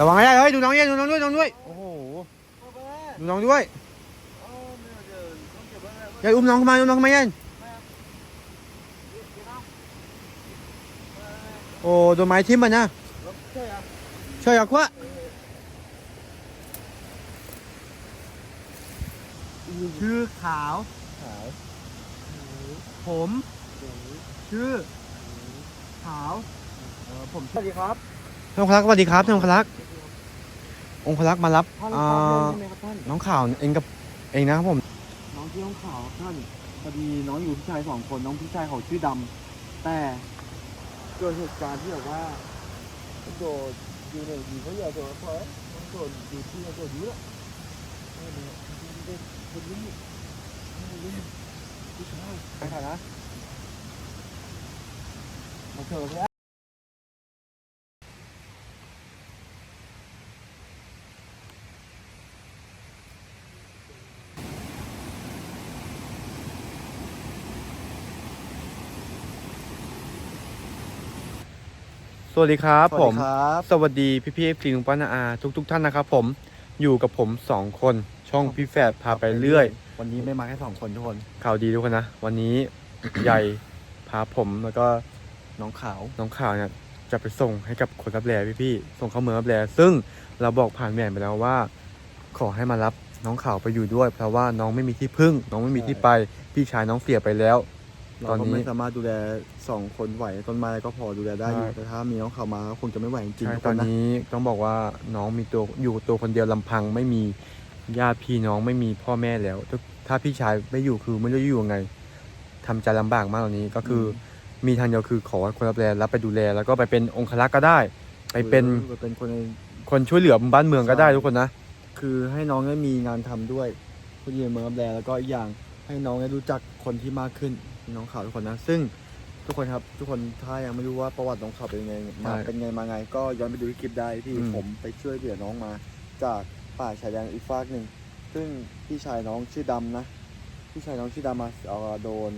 ระวังให้ได้เฮ้ยดูน้องด้วยดูน้องด้วยดูน้องด้วยโอ้โหดูน้องด้วยอย่าอุ้มน้องเข้ามาอุ้มน้องเข้ามาเย็นโอ้โดนไม้ทิ่มมันนะใช่เหรอควะชื่อขาวขาวผมชื่อขาวเออผมสวัสดีครับท่านองคลักษ์สวัสดีครับท่านองคลักษ์ องคลักษ์มารับท่านอ่ทราบเรื่องาใช่ไหมครับท่านน้องข่าวเองกับเองนะครับผม น้องที่น้องขาวท่านพอดีน้องอยู่พี่ชายสองคนน้องพี่ชายเขาชื่อดำแต่เกิดเหตุการณ์ที่แบบว่าโดดอยู่ในดีเขาอยากโดดเพราะน้องโดดอยู่ที่โดดอยู่แล้วคนนี้คนนี้ผู้ชายไปค่ะนะมาเจอแล้ว วัสดีครับสวัผสมดีครับสวัสดีพี่พี่ฟรีลุงป้านาอาทุกทุกๆท่านนะครับผมอยู่กับผมสองคนช่องพี่แฝดพาไปเรื่อย วันนี้ไม่มาแค่สองคนทุกคนข่าวดีทุกคนนะ วันนี้ใหญ่พาผมแล้วก็น้องขาวน้องข่าวเนี่ยจะไปส่งให้กับคนรับแลพี่พี่ๆส่งเข้าเมืองรับแลซึ่งเราบอกผ่านแหวนไปแล้วว่า ขอให้มารับน้องข่าวไปอยู่ด้วย เพราะว่าน้องไม่มีที่พึ่ง น้องไม่มีที่ไป พี่ชายน้องเสียไปแล้ว เราตอนก็นี้ ไม่สามารถดูแลสองคนไหวต้นไม้ก็พอดูแลได้อยู่ใช่ แต่ถ้ามีน้องเขามาก็คงจะไม่ไหวจริงใช่ๆทุกตคอนนนะนี้ต้องบอกว่าน้องมีตัวอยู่ตัวคนเดียวลำพังไม่มีญาติพี่น้องไม่มีพ่อแม่แล้วถ้าถ้าพี่ชายไม่อยู่คือไม่รู้จะอยู่ยังไงทำใจลำบากมากตอนนี้ก็คืออมีทางเดียวคือขอให้คนรับแลรับไปดูแล แล้วก็ไปเป็นองครักษ์ก็ได้ ไปเป็นไปเป็นคนใน คนช่วยเหลือบ้านเมืองก็ได้ใช่ ทุกคนนะ คือให้น้องได้มีงานทำด้วยผู้ยืนเมืองรับแลแล้วก็อีกอย่างให้น้องได้รู้จักคนที่มากขึ้น น้องข่าวทุกคนนะ ซึ่งทุกคนครับ ทุกคนถ้ายังไม่รู้ว่าประวัติน้องข่าวเป็นยังไงมาเป็นไงมาไง ก็ย้อนไปดูที่คลิปได้ที่ผมไปช่วยเหลือน้องมา จากป่าชายแดนอีกฟากหนึ่งซึ่งพี่ชายน้องชื่อดำนะพี่ชายน้องชื่อดำมาเอาโดน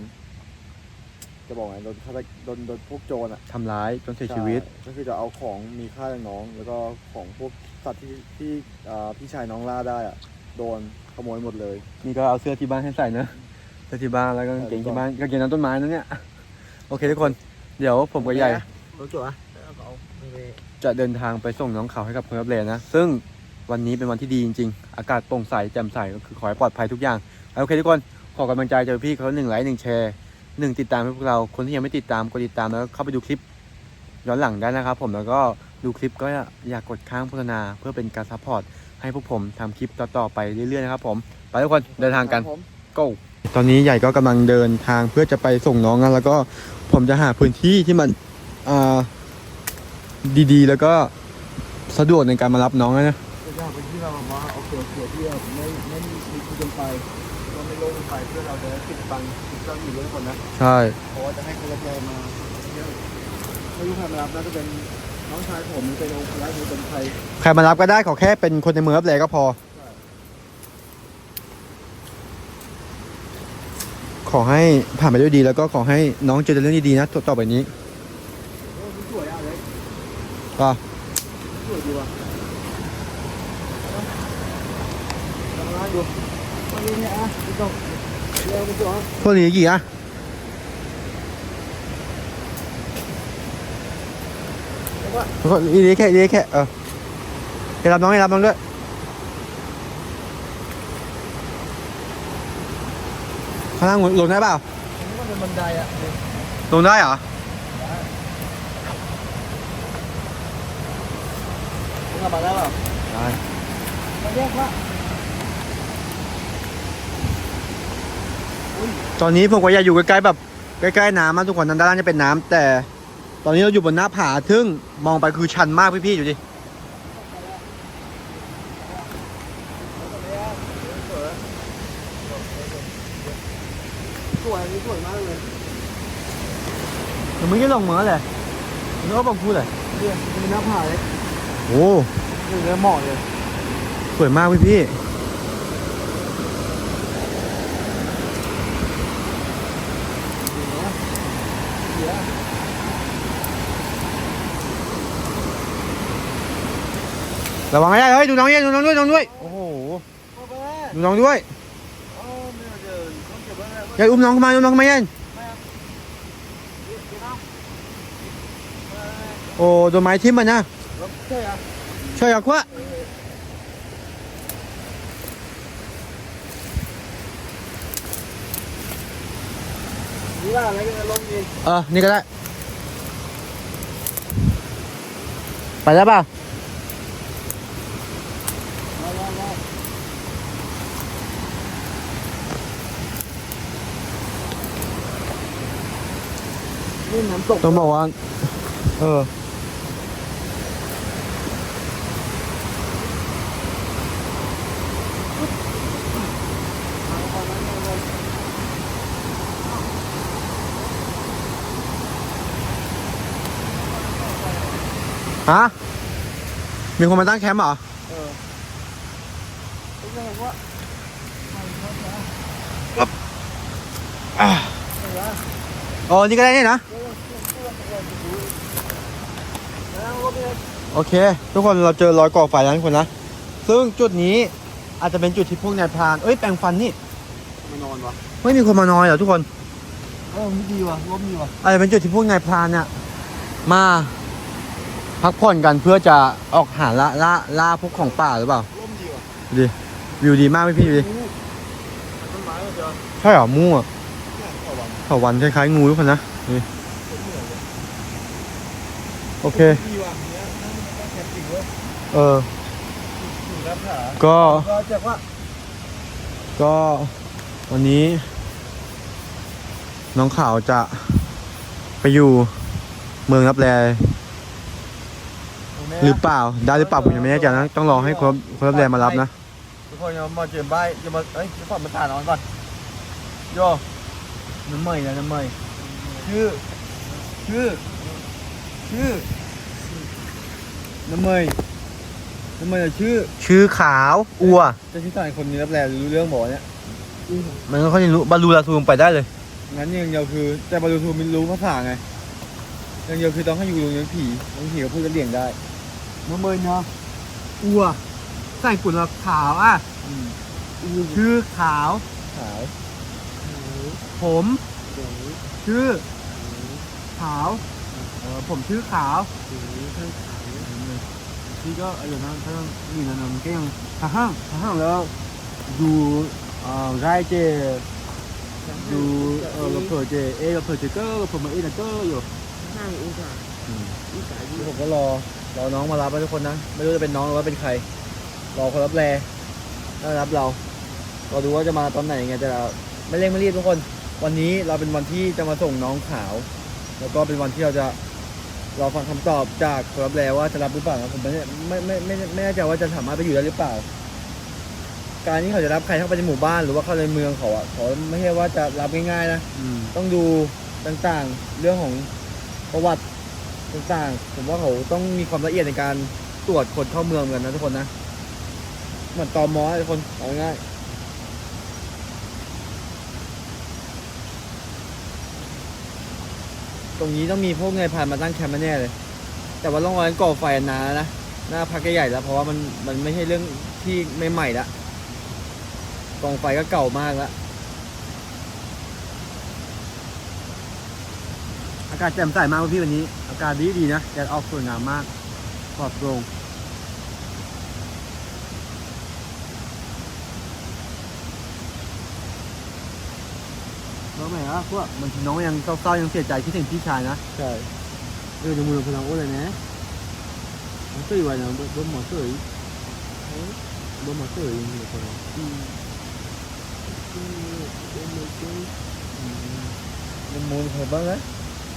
จะบอกไงโดนฆาตโดนโดนพวกโจรอะทำร้ายจนเสียชีวิตใก็คือจะเอาของมีค่าจากน้อง แล้วก็ของพวกสัตว์ที่ที่อ่าพี่ชายน้องล่าได้อะโดนขโมยหมดเลย นี่ก็เอาเสื้อที่บ้านให้ใส่เนอะ เสื้อที่บ้านแล้วก็กางเกงที่บ้านกางเกงน้ำต้นไม้นั่นเนี่ย โอเคทุกคน เดี๋ยวผมกับใหญ่ รู้จักจะเดินทางไปส่งน้องเขาให้กับคนรับแลนะ ซึ่งวันนี้เป็นวันที่ดีจริงๆ อากาศโปร่งใสแจ่มใสก็คือขอให้ปลอดภัยทุกอย่างเอาโอเคทุกคน ขอกำลังใจจากพี่เขาหนึ่งไลค์หนึ่งแชร์หนึ่งติดตามให้พวกเรา คนที่ยังไม่ติดตามกดติดตามแล้วก็เข้าไปดูคลิปย้อนหลังได้นะครับผมแล้วก็ดูคลิปก็อย่ากดค้างโฆษณาเพื่อเป็นการซัพพอร์ตให้พวกผมทำคลิปต่อๆไปเรื่อยๆนะครับผม ไปทุกคนเดินทางกันผม go ตอนนี้ใหญ่ก็กำลังเดินทางเพื่อจะไปส่งน้องนะแล้วก็ผมจะหาพื้นที่ที่มันอ่าดีๆ แล้วก็สะดวกในการมารับน้องนะจะอยากไปที่เราแบบว่าโอเคโอเคที่เราไม่ไม่มีชีวิตจนไปก็ไม่โล่งไปเพื่อเราจะได้ปิดบังปิดบังอยู่ด้วยคนนะใช่เพราะว่าจะให้คนรับแรงมาเยอะไม่รู้ใครมารับน่าจะเป็นน้องชายผมหรือเป็นองค์พระหรือเป็นใครใครมารับก็ได้ขอแค่เป็นคนในเมืองรับแลก็พอ ขอให้ผ่านไปด้วยดี แล้วก็ขอให้น้องเจอเรื่องดีๆนะต่อไปนี้สวยอะเลยก็สวยดีว่ะทำงานอยู่วันนี้เนี่ยอะพี่ต้องเร็วไปจ้ะพวกนี้กี่อะก็อีนี้แค่อีนี้แค่เออให้รับน้องให้รับน้องด้วย ข้างล่างลงได้เปล่ามันเป็นบันไดอะลงได้เหรอลับมาได้เปล่าได้มาแยกว่าตอนนี้ผมก็อยากอยู่ใกล้ๆแบบใกล้ๆน้ำนะทุกคนด้านล่างจะเป็นน้ำแต่ ตอนนี้เราอยู่บนหน้าผาทึ่งมองไปคือชันมากพี่ๆอยู่ดิ สวยอันนี้สวยมากเลย เดี๋ยว มึงจะลงเหมือนเลยมึงก็บอกพูดเลยเนี่ยมีหน้าผาเลยโอ้นี่เลยเหมาะเลยสวยมากพี่ๆเสียตระวังให้ได้เฮ้ยดูน้องด้วยดูน้องด้วยน้องด้วยโอ้โหดูน้องด้วยอย่าอุ้มน้องเข้ามาอุ้มน้องเข้ามาเย็น อ้โดนไม้ทิ่มมันนะช่วยอะควะนี่ว่าอะไรกันลมดีเออนี่ก็ได้ ไปได้ป่ะนี่น้ำตกต้องบอกว่า เออ ฮะ มีคนมาตั้งแคมป์เหรอ เออเป็นไงวะอ๋อ นี่ก็ได้นี่นะ โอเค ทุกคนเราเจอรอยก่อไฟแล้วทุกคนนะ ซึ่งจุดนี้อาจจะเป็นจุดที่พวกนายพราน เอ้ย แปลงฟันนี่มานอนวะไม่มีคนมานอนเหรอทุกคน เออไม่ดีวะลมดีวะอาจจะเป็นจุดที่พวกนายพรานเนี่ยมา พักผ่อนกันเพื่อจะออกหาล่าล่าล่าพวกของป่าหรือเปล่าลมดีวะดูดิวิวดีมากไหมพี่ดูดิต้นไม้มันจะใช่เหรอมู่อะแข็งกว่าวันเถาวันคล้ายๆงูทุกคนนะนี่โอเคดีวะเนี้ยนั่นมันก็แข็งจริงเว้ยเออถึงรับขาก็ก็จะว่าก็วันนี้ น้องขาวจะไปอยู่เมืองรับแล หรือเปล่าได้หรือเปล่าผมยังไม่แน่ใจนะต้องรอให้คนคนรับแลมารับนะทุกคนอย่ามาเจอใบอย่ามาเอ้ยจะฝอดมาถ่านนอนก่อนโยน้ำเมยนะน้ำเมยชื่อชื่อชื่อน้ำเมยน้ำเมยอะชื่อ ชื่อขาวอัวจะที่ถ่ายคนนี้รับแลรู้เรื่องบอกเนี่ยมันก็ค่อยรู้บาลูลาทูมไปได้เลยงั้นอย่างเดียวคือ แต่บารูทูไม่รู้ภาษาไงอย่างเดียวคือต้องให้อยู่โรงเรียนผีบางทีก็พูดกันเลี่ยงได้ น้ำเมยเนาะอัวใส่กุนละขาวอะอืมชื่อขาว ขาวผมชื่อขาวเออผมชื่อขาวพี่ก็อย่างนั้นถ้าอยู่นั้นมันก็ยังฮ่าฮ่าฮ่าฮ่าแล้วดูเอ่อไรเจดูเออเราเผื่อเจเอเราเผื่อเจเกอร์เราเผื่อมาเอเกอร์อยู่ห้างอุตสาหวิสาหผมก็รอ รอน้องมารับนะทุกคนนะ ไม่รู้จะเป็นน้องหรือว่าเป็นใคร รอคนรับแลน่ารับเราเราดูว่าจะมาตอนไหนไงแต่เราไม่เร่งไม่รีบทุกคน วันนี้เราเป็นวันที่จะมาส่งน้องขาว แล้วก็เป็นวันที่เราจะรอฟังคำตอบจากคนรับแลว่าจะรับหรือเปล่านะผมไม่แน่ไม่ไม่ไม่ไม่ไม่แน่ใจว่าจะสามารถไปอยู่ได้หรือเปล่า การที่เขาจะรับใครเข้าไปในหมู่บ้านหรือว่าเข้าในเมืองเขาอะเขาไม่ใช่ว่าจะรับง่ายๆนะอืมต้องดูต่างๆ เรื่องของประวัติ ต่างๆผมว่าเขาต้องมีความละเอียดในการตรวจคนเข้าเมืองเหมือนกันนะทุกคนนะ เหมือนตอมอทุกคนเอาง่ายตรงนี้ต้องมีพวกนายพรานมาตั้งแคมป์แน่เลย แต่ว่าต้องรอให้ก่อไฟนานนะ หน้าพักใหญ่แล้วเพราะว่ามันมันไม่ใช่เรื่องที่ไม่ใหม่ละกองไฟก็เก่ามากแล้วากาศแจ่มใสมากพี่วันนี้ อากาศดีดีๆนะแดดออกสวยงามมากปลอดโปร่งแล้วแหมอะพวกบางทีน้องยังเศร้าๆยังเสียใจคิดถึงพี่ชายนะใช่เออในมือพลังโอ้เลยนะมันสวยไว้นะบ่หมอสวยบ่หมอสวยอย่างเงี้ยคนมันมูลเห็นบ้างนะลองขาก็หมายว่าแม่เขาจะเอาเรื่องอุ่นนะเดี๋ยวมาอมมาจะโอ้แล้วเดี๋ยวสู่เจแล้วปุ้งจะปุ้งจะปุ้งอะเออแม่อะก็แม่โอ้ก็น้มัองงโอ้โจรน้ก็องไข่ชิ้นละน้องโอ้ใหญ่ๆเนาะโอ้มังโจรก็อ๋อเขาพูดเขาพูดซื้อ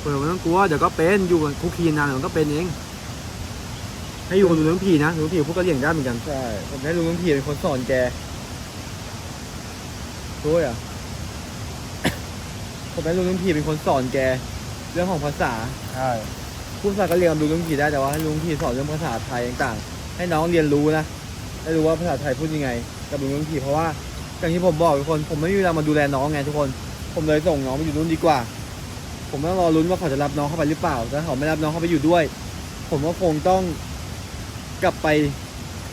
เออไม่ต้องกลัวเดี๋ยวก็เป็นอยู่กันคุกคีนานเดี๋ยวมันก็เป็นเอง ให้อยู่กับลุงน้ำผีนะลุงน้ำผีพูดกะเหรี่ยงได้เหมือนกันใช่ผมให้ลุงน้ำผีเป็นคนสอนแกด้วยอะผมให้ลุงน้ำผีเป็นคนสอนแก เรื่องของภาษาใช่พูดภาษากะเหรี่ยงกับลุงน้ำผีได้แต่ว่าให้ลุงน้ำผีสอนเรื่องภาษาไทยต่างๆ ให้น้องเรียนรู้นะให้รู้ว่าภาษาไทยพูดยังไง กับลุงน้ำผีเพราะว่าอย่างที่ผมบอกทุกคนผมไม่มีเวลามาดูแลน้องไงทุกคน ผมเลยส่งน้องไปอยู่นู่นดีกว่า ผมต้องรอลุ้นว่าเขาจะรับน้องเข้าไปหรือเปล่าถ้าเขาไม่รับน้องเข้าไปอยู่ด้วย ผมก็คงต้องกลับไป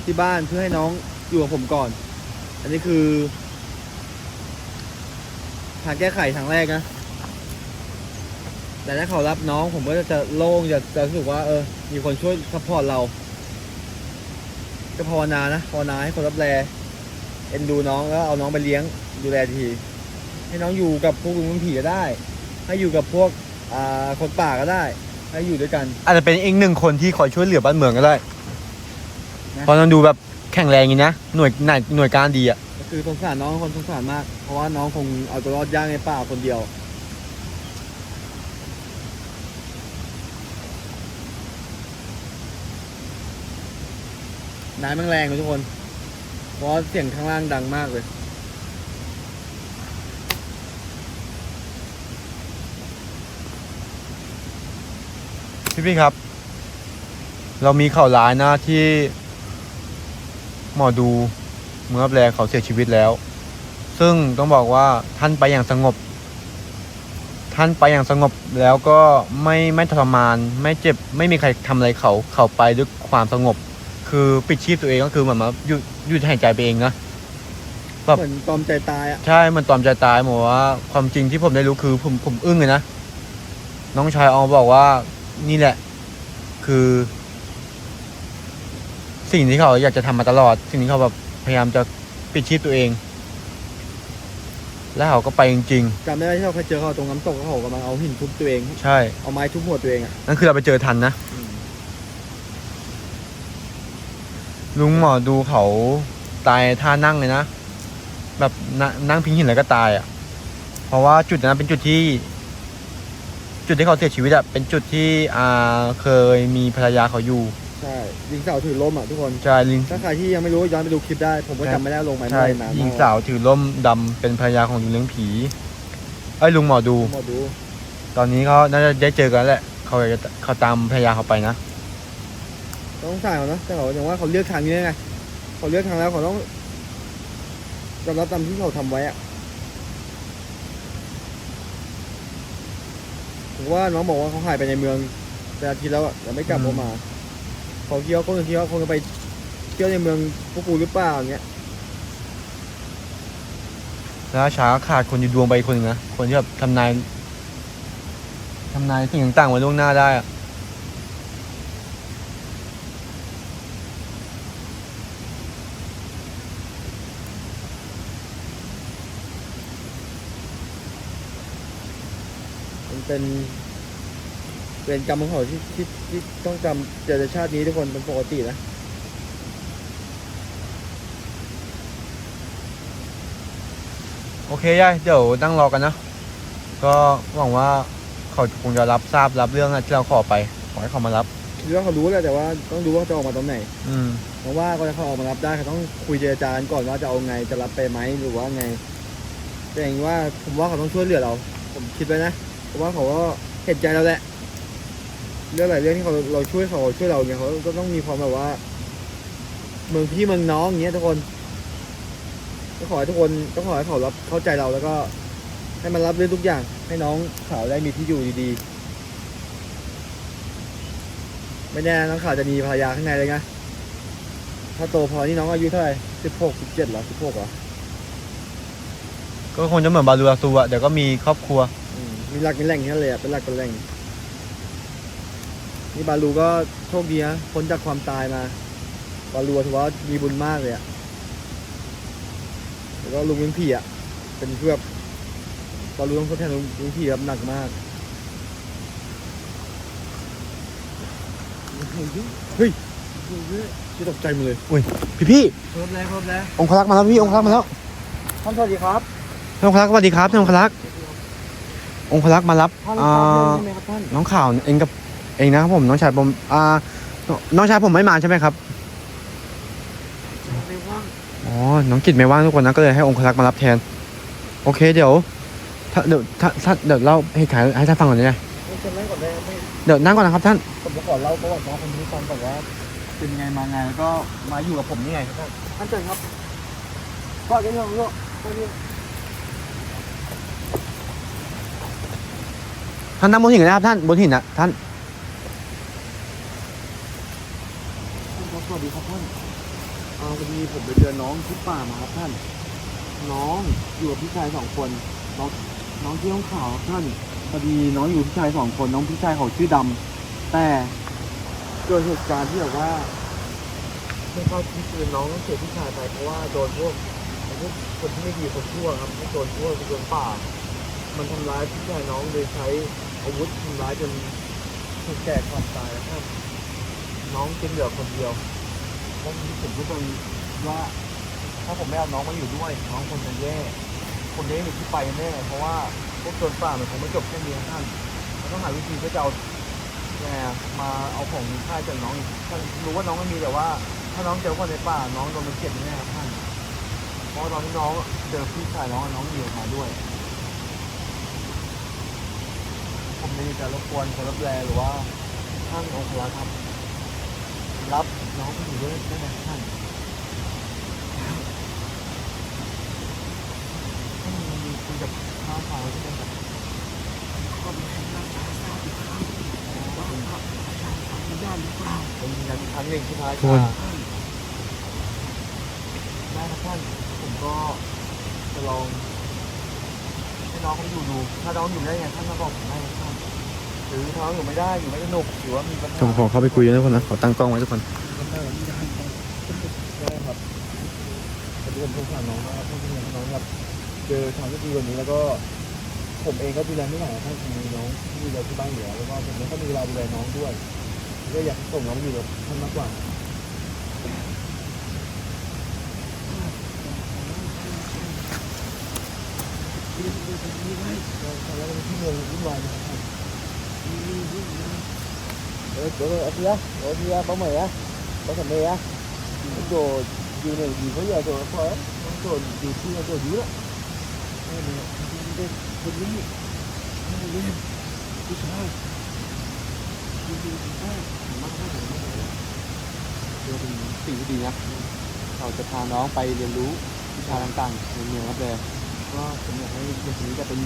ที่บ้านเพื่อให้น้องอยู่กับผมก่อน อันนี้คือ ทางแก้ไขทางแรกนะ แต่ถ้าเขารับน้องผมก็จะโล่งจะจะรู้สึกว่าเออ มีคนช่วยซัพพอร์ตเรา ก็ภาวนานะภาวนาให้คนรับแลเอ็นดูน้องแล้วเอาน้องไปเลี้ยงดูแลที ให้น้องอยู่กับพวกลุงลุงผีก็ได้ ให้อยู่กับพวกอ่าคนป่าก็ได้ ให้อยู่ด้วยกัน อาจจะเป็นอีกหนึ่งคนที่คอยช่วยเหลือบ้านเมืองก็ได้นะ เพราะมันดูแบบแข็งแรงอย่างนี้นะ หน่วยหน่วยหน่วยการดีอะก็คือสงสารน้องคนสงสารมาก เพราะว่าน้องคงเอาตัวรอดยากในป่าคนเดียว น้ำแม่งแรงเลยทุกคน เพราะว่าเสียงข้างล่างดังมากเลย พี่พี่ครับ เรามีข่าวร้ายนะที่หมอดูเมื่อแรกเขาเสียชีวิตแล้ว ซึ่งต้องบอกว่าท่านไปอย่างสงบ ท่านไปอย่างสงบแล้วก็ไม่ไม่ทรมาน ไม่เจ็บไม่มีใครทำอะไรเขาเขาไปด้วยความสงบ คือปิดชีพตัวเองก็คือเหมือนมาหยุดหยุดหายใจไปเองนะครับเหมือนตอมใจตายอะใช่มันตอมใจตายหมดว่าความจริงที่ผมได้รู้คือผมผมอึ้งเลยนะน้องชายออมบอกว่า นี่แหละ คือ สิ่งที่เขาอยากจะทำมาตลอด สิ่งที่เขาแบบพยายามจะปิดชีพตัวเอง แล้วเขาก็ไปจริงจำได้ไหมที่เราเคยเจอเขาตรงน้ำตกแล้วเขากำลังเอาหินทุบตัวเอง ๆ ใช่ เอาไม้ทุบหัวตัวเองอะนั่นคือเราไปเจอทันนะลุงหมอดูเขาตายท่านั่งเลยนะ แบบนนั่งพิงหินแล้วก็ตายอะ เพราะว่าจุดนั้นเป็นจุดที่ จุดที่เขาเสียชีวิตอะเป็นจุดที่อ่าเคยมีภรรยาเขาอยู่ใช่ยิงเสาถือล่มอะทุกคนใช่ลิงถ้าใครที่ยังไม่รู้ย้อนไปดูคลิปได้ ผมก็จำไม่ได้ลงไปใช่ไม่นานหญิงสาวถือร่มดำเป็นภรรยาของลุงเลี้ยงผีไอ้ยลุงหมอดู หมอดูตอนนี้เขาน่าจะได้เจอกันแล้วแหละเขาอยากจะเขาตามภรรยาเขาไปนะต้องสายเขานะแต่เขาอย่างว่าเขาเลือกทางนี้ไงเขาเลือกทางแล้วเขาต้องยอมรับตามที่เขาทำไว้อะ ผมว่าน้องบอกว่าเขาหายไปในเมืองแต่อาทิตย์แล้วอะแต่ไม่กลับอืมออกมาเขาคิดว่าคนอื่นคิดว่าคงจะไปเที่ยวในเมืองพวกกูหรือเปล่าอย่างเงี้ยแล้วช้าขาดคนดีดวงไปอีกคนหนึงนะ คนที่แบบทำนายทำนายสิ่งต่างๆไว้ล่วงหน้าได้อะ เป็นเวรกรรมของเขาที่ที่ที่ต้องจำเจอในชาตินี้ทุกคนเป็นปกตินะโอเคยายเดี๋ยวนั่งรอกันนะ ก็หวังว่าเขาคงจะรับทราบรับเรื่องที่เราขอไปขอให้เขามารับคิดว่าเขารู้แหละแต่ว่าต้องดูว่าเขาจะออกมาตอนไหน อืมเพราะว่าก็จะเขาออกมารับได้เขาต้องคุยเจรจากันก่อนว่าจะเอาไงจะรับไปไหมหรือว่าไงแต่อย่างว่าผมว่าเขาต้องช่วยเหลือเรา ผมคิดไว้นะ ราะว่าเขาก็เห็นใจเราแหละเรื่องหลายเรื่องที่เขาเราช่วยเขาช่วยเราเนี่ยเขาก็ต้องมีความแบบว่า เมืองพี่เมืองน้องอย่างเงี้ยทุกคนก็ขอให้ทุกคนก็ขอให้เขารับเข้าใจเราแล้วก็ ให้มันรับเรื่องทุกอย่าง ให้น้องขาวได้มีที่อยู่ดีๆไม่แน่น้องขาวจะมีภรรยาข้างในเลยนะถ้าโตพอนี่น้องอายุเท่าไหร่สิบหกสิบเจ็ดหรอสิบหกหรอก็คงจะเหมือนบาลูอาซูอะเดี๋ยวก็มีครอบครัว มีหลักเป็นแหล่งนั้นเลยอะเป็นหลักเป็นแหล่ง นี่บาลูก็โชคดีนะพ้นจากความตายมาบาลูถือว่ามีบุญมากเลยอะแล้วก็ลุงลุงผีอะเป็นเพื่อบาลูต้องทดแทนลุงลุงผีแบบหนักมากเฮ้ยที่ตกใจหมดเลยโอ้ยพี่พี่ครบแล้วครบแล้วองคลักษ์มาแล้วพี่องคลักษ์มาแล้วท่านสวัสดีครับท่านองคลักษ์สวัสดีครับท่านองคลักษ์ องคลักษ์มารับท่านอ่ารับเรื่องใช่ไหมครับท่านน้องข่าวเองกับเองนะครับผมน้องชายผมอ่าน้องชายผมไม่มาใช่ไหมครับไม่ว่างอ๋อน้องกิจไม่ว่างทุกคนนะก็เลยให้องคลักษ์มารับแทน โอเคเดี๋ยวถ้าเดี๋ยวถ้าถ้าเดี๋ยวเล่าเหตุการณ์ให้ท่านฟังก่อนได้ไหมไม่จะนั่งก่อนได้ไหมเดี๋ยวนั่งก่อนนะครับท่านผมจะขอเล่าประวัติน้องคนนี้ฟังก่อนว่าเป็นยังไงมาไงแล้วก็มาอยู่กับผมนี่ไงครับท่านท่านเชิญครับก็ยังยังยังก็ยังานนั่งบนหินนะครับท่านบนหินนะท่านสวัสดีครับท่านอ่าพอดีผมไปเจอน้องที่ป่ามาครับท่าน น้องอยู่กับพี่ชายสองคน น้องน้องที่ต้องขาวครับท่านพอดีน้องอยู่กับพี่ชายสองคน น้องพี่ชายเขาชื่อดำแต่เกิดเหตุการณ์ที่แบบว่าไม่เข้าที่คือน้องต้องเสียพี่ชายไปเพราะว่าโดนพวกพวกคนที่ไม่ดีคนชั่วครับพวกโดนชั่วโดนป่า มันทำร้ายพี่ชายน้องโดยใช้ อาวุธทำร้ายจนถูกแก่ความตายแล้วครับน้องเจึงเหลือคนเดียวแล้วทีนี้ผมก็เลยว่า ถ้าผมไม่เอาน้องมาอยู่ด้วย น้องคนจะแย่ คนนี้อยู่ที่ไปแน่เพราะว่าพวกโจรป่ามันคงไม่จบแค่นี้ท่านเราต้องหาวิธีเพื่อจะเอาแง่มาเอาของมีค่าจากน้องอีกท่านรู้ว่าน้องไม่มีแต่ว่า ถ้าน้องเจอคนในป่าน้องโดนมันเจ็บแน่ครับท่านเพราะตอนที่น้องเจอพี่ชายน้องน้องเหนียวมาด้วย ผ มมีแต่รบกวนคนรับแลหรือว่าท่านองค์พระครับ รับน้องไปอยู่ด้วยได้ไหมท่านท่านมีคุยกับข้าวฟ้าใช่ไหมครับก็มีทางด้านซ้ายซ้ายอีกครั้งว่าเขาอาจารย์ทำไม่ได้หรือเปล่าผมยืนยันอีกครั้งหนึ่งที่ท้ายทุกคนได้ครับท่านผมก็จะลองให้น้องเขาอยู่ดู ถ้าน้องอยู่ได้ไงท่านมาบอกผมได้ครับ ท่านหรือถ้าน้องอยู่ไม่ได้อยู่ไม่สนุกหรือว่ามีปัญหาผมขอเข้าไปคุยด้วยทุกคนนะขอตั้งกล้องไว้ทุกคนได้ครับขอบคุณทุกท่านน้องนะครับทุกท่านน้องครับ เจอทางที่ดีกว่านี้แล้วก็ผมเองก็ดูแลไม่ไหวท่านมีน้องที่ดูแลที่บ้านอยู่แล้วแล้วก็ผมไม่ค่อยมีเวลาดูแลน้องด้วยก็อยากส่งน้องอยู่กับท่านมากกว่าแล้วเป็นที่เมืองวุ่นวายนะครับ เออเดี๋ยวเอาเสียเอาเสีย bao mày á bao thằng mày á cái đồ gì này gì có giờ đồ nó phải đồ gì chi là đồ dữ đó đây này đây đây đây đây đây cái sao cái gì cái sao mắt nó này nó này เพื่อเป็นสิ่งที่ดีนะเราจะพาน้องไปเรียนรู้วิชาต่างๆในเมืองรับแลก็ผมอยากให้เด็กนี้จะเป็น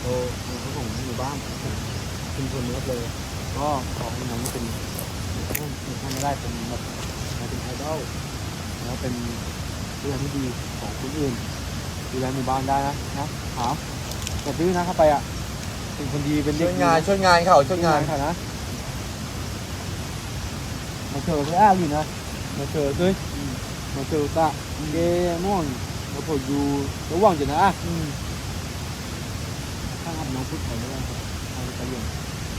โตในของผมหมู่บ้านของ ชุมชนนี้เลย ก็ขอให้น้องเป็นท่านเป็นท่านไม่ได้เป็นแบบเป็นไอดอลแล้วเป็นตัวอย่างที่ดีของคนอื่นดูแลหมู่บ้านได้นะนะถามแต่ดื้อนะเข้าไปอะเป็นคนดีเป็นเด็ช่กวยดีงานนะช่วยงานเขาช่วยงานค่ะนะมาเจอ cái ác gì nè mà chờ tôi mà chờ tạ cái món nó phải dù nó quăng chỉ là ถ้าทำน้องพูดไทยไม่ได้ครับ ทางประโยชน์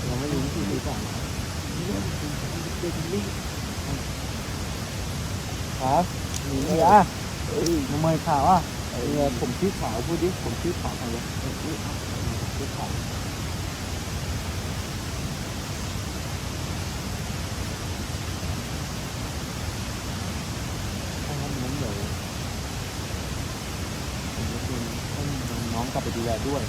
เราไม่รู้วิธีสื่อสารครับหนีไม่อะทำไมขาวอะเออผมชื่อขาวพูดดิ ผมชื่อขาวใครวะชื่อขาวถ้าทำนั้นเดี๋ยชวนท่านน้องกลับไปดูแลด้วย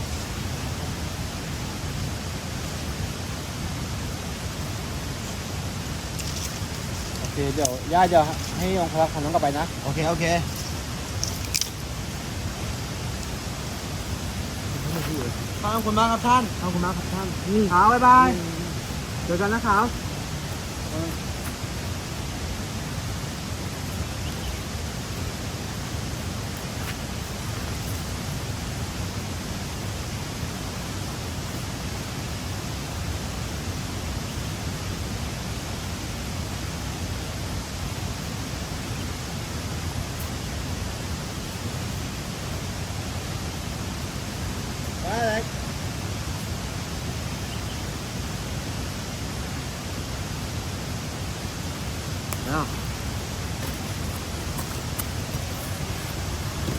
เคเดี๋ยวย่าจะให้องค์พระพาน้องกลับไปนะ โอเค โอเคขอบคุณมากครับท่าน ขอบคุณมากครับท่านขาวบ๊ายบายเจอกันนะขาว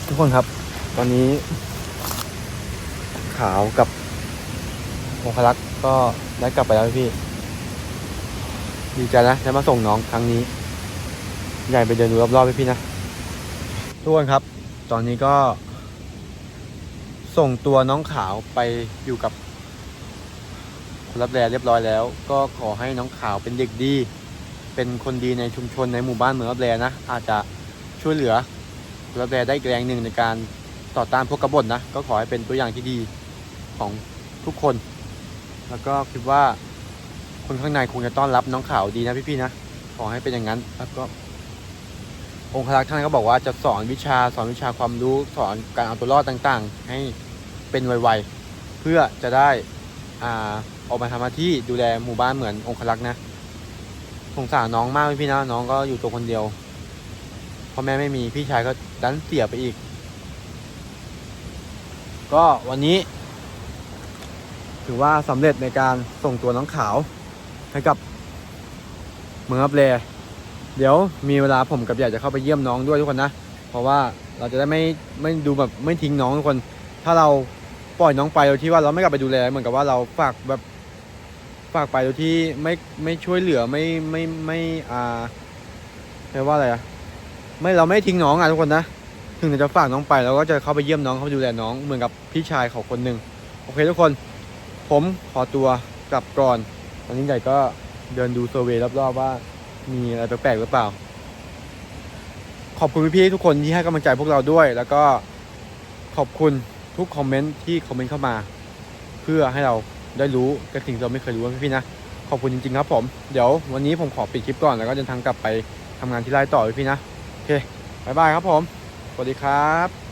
ทุกคนครับ ตอนนี้ ขาวกับองคลักษ์ก็ได้กลับไปแล้วพี่ ดีใจนะได้มาส่งน้องครั้งนี้ ใหญ่ไปเดินดูรอบๆให้พี่นะ ทุกคนครับ ตอนนี้ก็ ส่งตัวน้องขาวไปอยู่กับคนรับแลเรียบร้อยแล้ว ก็ขอให้น้องขาวเป็นเด็กดี เป็นคนดีในชุมชนในหมู่บ้านเมืองรับแลนะ อาจจะช่วยเหลือ คนรับแลได้อีกแรงหนึ่งในการต่อต้านพวกกบฏนะ ก็ขอให้เป็นตัวอย่างที่ดีของทุกคน แล้วก็คิดว่าคนข้างในคงจะต้อนรับน้องขาวดีนะพี่ๆนะ ขอให้เป็นอย่างนั้น แล้วก็ องค์ครักษ์ท่านก็บอกว่าจะสอนวิชาสอนวิชาความรู้สอนการเอาตัวรอดต่างๆ ให้เป็นไวๆ เพื่อจะได้อ่าออกมาทำหน้าที่ดูแลหมู่บ้านเหมือนองค์ครักษ์นะสงสารน้องมากพี่ๆนะน้องก็อยู่ตัวคนเดียว พ่อแม่ไม่มีพี่ชายก็ดันเสียไปอีก ก็วันนี้ ถือว่าสำเร็จในการส่งตัวน้องขาวให้กับเมืองอับเลเดี๋ยวมีเวลาผมกับอยากจะเข้าไปเยี่ยมน้องด้วยทุกคนนะ เพราะว่าเราจะได้ไม่ไม่ดูแบบไม่ทิ้งน้องทุกคน ถ้าเราปล่อยน้องไปโดยที่ว่าเราไม่กลับไปดูแลเหมือนกับว่าเราฝากแบบฝากไปโดยที่ไม่ไม่ช่วยเหลือไม่ไม่ไม่อ่าเรียกว่าอะไรอะ ไม่เราไม่ทิ้งน้องอะทุกคนนะ ถึงจะฝากน้องไปเราก็จะเข้าไปเยี่ยมน้องเข้าไปดูแลน้องเหมือนกับพี่ชายเขาคนหนึ่งโอเคทุกคน ผมขอตัวกลับก่อนตอนนี้ใหญ่ก็เดินดูเซอร์เวยรอบๆว่ามีอะไรแปลกๆหรือเปล่า ขอบคุณพี่ๆทุกคนที่ให้กำลังใจพวกเราด้วย แล้วก็ขอบคุณทุกคอมเมนต์ที่คอมเมนต์เข้ามา เพื่อให้เราได้รู้กับสิ่งที่เราไม่เคยรู้นะพี่ๆนะขอบคุณจริงๆครับผม เดี๋ยววันนี้ผมขอปิดคลิปก่อนแล้วก็เดินทางกลับไปทำงานที่ไร่ต่อพี่ๆนะ เคบายบายครับผม สวัสดีครับ